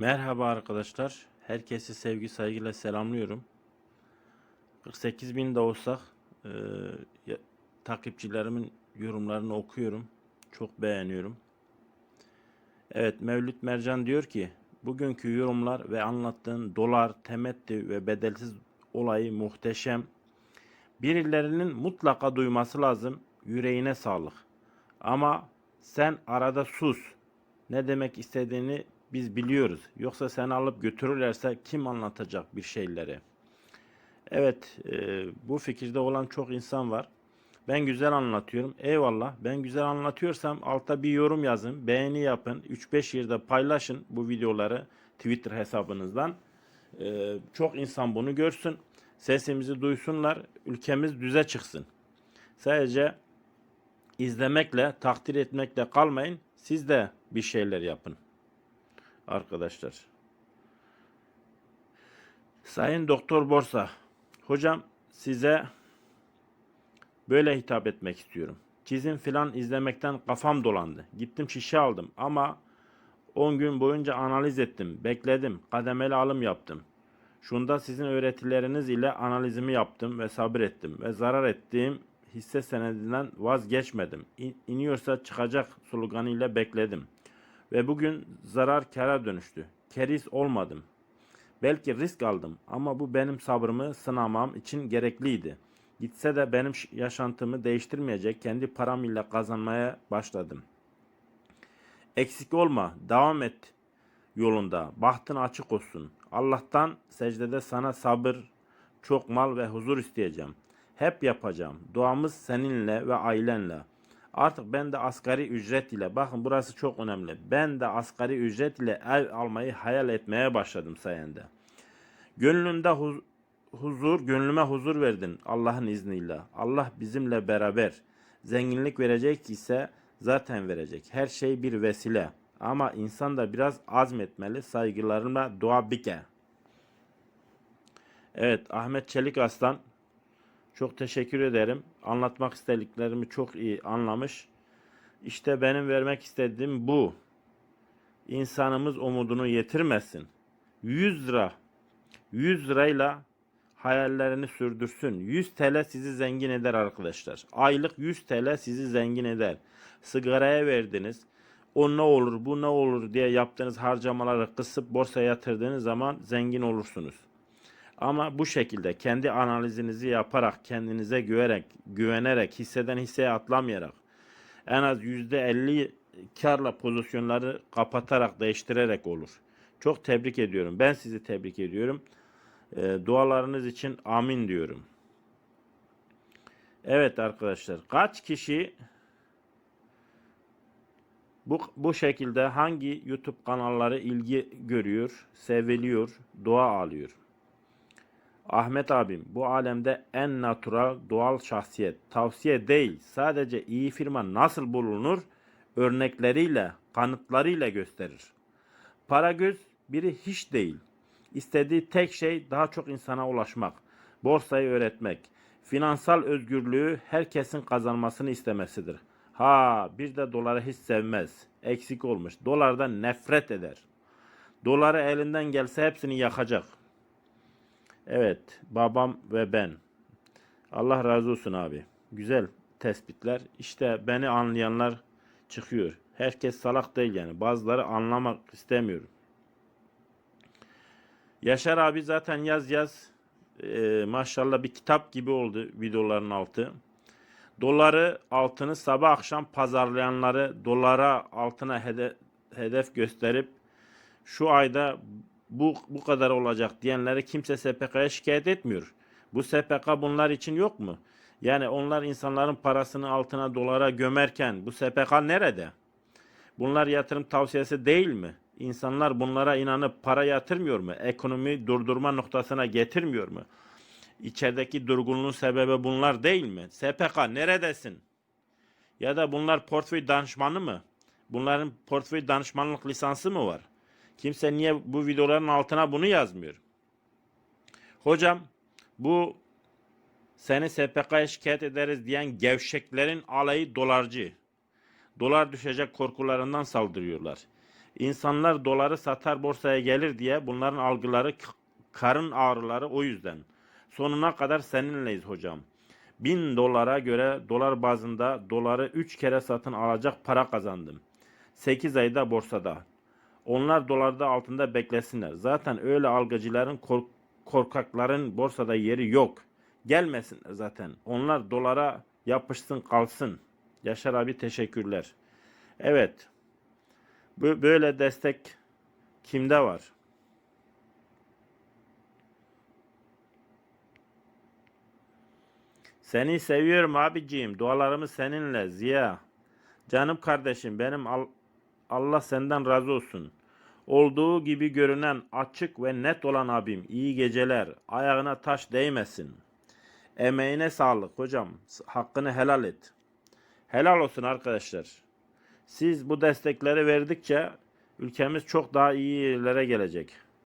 Merhaba arkadaşlar. Herkesi sevgi saygıyla selamlıyorum. 48 bin de olsak e, takipçilerimin yorumlarını okuyorum. Çok beğeniyorum. Evet Mevlüt Mercan diyor ki bugünkü yorumlar ve anlattığın dolar, temettü ve bedelsiz olayı muhteşem. Birilerinin mutlaka duyması lazım. Yüreğine sağlık. Ama sen arada sus. Ne demek istediğini biz biliyoruz. Yoksa seni alıp götürürlerse kim anlatacak bir şeyleri? Evet, e, bu fikirde olan çok insan var. Ben güzel anlatıyorum. Eyvallah. Ben güzel anlatıyorsam altta bir yorum yazın, beğeni yapın, 3-5 yerde paylaşın bu videoları Twitter hesabınızdan. E, çok insan bunu görsün. Sesimizi duysunlar. Ülkemiz düze çıksın. Sadece izlemekle, takdir etmekle kalmayın. Siz de bir şeyler yapın. Arkadaşlar. Sayın Doktor Borsa, hocam size böyle hitap etmek istiyorum. Çizim filan izlemekten kafam dolandı. Gittim şişe aldım ama 10 gün boyunca analiz ettim, bekledim, kademeli alım yaptım. Şunda sizin öğretileriniz ile analizimi yaptım ve sabrettim ve zarar ettiğim hisse senedinden vazgeçmedim. İn- iniyorsa çıkacak sloganıyla bekledim. Ve bugün zarar kara dönüştü. Keris olmadım. Belki risk aldım ama bu benim sabrımı sınamam için gerekliydi. Gitse de benim yaşantımı değiştirmeyecek kendi param ile kazanmaya başladım. Eksik olma, devam et yolunda. Bahtın açık olsun. Allah'tan secdede sana sabır, çok mal ve huzur isteyeceğim. Hep yapacağım. Duamız seninle ve ailenle. Artık ben de asgari ücret ile, bakın burası çok önemli. Ben de asgari ücret ile ev almayı hayal etmeye başladım sayende. Gönlümde hu- huzur, gönlüme huzur verdin Allah'ın izniyle. Allah bizimle beraber. Zenginlik verecek ise zaten verecek. Her şey bir vesile. Ama insan da biraz azmetmeli. Saygılarımla dua bike. Evet Ahmet Çelik Aslan çok teşekkür ederim. Anlatmak istediklerimi çok iyi anlamış. İşte benim vermek istediğim bu. İnsanımız umudunu yitirmesin. 100 lira 100 lirayla hayallerini sürdürsün. 100 TL sizi zengin eder arkadaşlar. Aylık 100 TL sizi zengin eder. Sigaraya verdiniz. O ne olur, bu ne olur diye yaptığınız harcamaları kısıp borsaya yatırdığınız zaman zengin olursunuz. Ama bu şekilde kendi analizinizi yaparak, kendinize güvenerek, güvenerek, hisseden hisseye atlamayarak, en az %50 karla pozisyonları kapatarak, değiştirerek olur. Çok tebrik ediyorum. Ben sizi tebrik ediyorum. E, dualarınız için amin diyorum. Evet arkadaşlar, kaç kişi bu, bu şekilde hangi YouTube kanalları ilgi görüyor, seviliyor, dua alıyor? Ahmet abim bu alemde en natural doğal şahsiyet. Tavsiye değil. Sadece iyi firma nasıl bulunur örnekleriyle, kanıtlarıyla gösterir. Paragöz biri hiç değil. İstediği tek şey daha çok insana ulaşmak, borsayı öğretmek, finansal özgürlüğü herkesin kazanmasını istemesidir. Ha bir de doları hiç sevmez. Eksik olmuş. Dolardan nefret eder. Doları elinden gelse hepsini yakacak. Evet, babam ve ben. Allah razı olsun abi. Güzel tespitler. İşte beni anlayanlar çıkıyor. Herkes salak değil yani. Bazıları anlamak istemiyor. Yaşar abi zaten yaz yaz e, maşallah bir kitap gibi oldu videoların altı. Doları altını sabah akşam pazarlayanları dolara altına hede- hedef gösterip şu ayda bu bu kadar olacak diyenleri kimse SPK'ya şikayet etmiyor. Bu SPK bunlar için yok mu? Yani onlar insanların parasını altına dolara gömerken bu SPK nerede? Bunlar yatırım tavsiyesi değil mi? İnsanlar bunlara inanıp para yatırmıyor mu? Ekonomi durdurma noktasına getirmiyor mu? İçerideki durgunluğun sebebi bunlar değil mi? SPK neredesin? Ya da bunlar portföy danışmanı mı? Bunların portföy danışmanlık lisansı mı var? Kimse niye bu videoların altına bunu yazmıyor? Hocam bu seni SPK'ya şikayet ederiz diyen gevşeklerin alayı dolarcı. Dolar düşecek korkularından saldırıyorlar. İnsanlar doları satar borsaya gelir diye bunların algıları karın ağrıları o yüzden. Sonuna kadar seninleyiz hocam. 1000 dolara göre dolar bazında doları 3 kere satın alacak para kazandım. 8 ayda borsada. Onlar dolarda altında beklesinler. Zaten öyle algıcıların kork- korkakların borsada yeri yok. Gelmesinler zaten. Onlar dolara yapışsın kalsın. Yaşar abi teşekkürler. Evet. Böyle destek kimde var? Seni seviyorum abiciğim. Dualarımız seninle Ziya. Canım kardeşim benim Al- Allah senden razı olsun. Olduğu gibi görünen açık ve net olan abim. İyi geceler. Ayağına taş değmesin. Emeğine sağlık hocam. Hakkını helal et. Helal olsun arkadaşlar. Siz bu destekleri verdikçe ülkemiz çok daha iyi yerlere gelecek.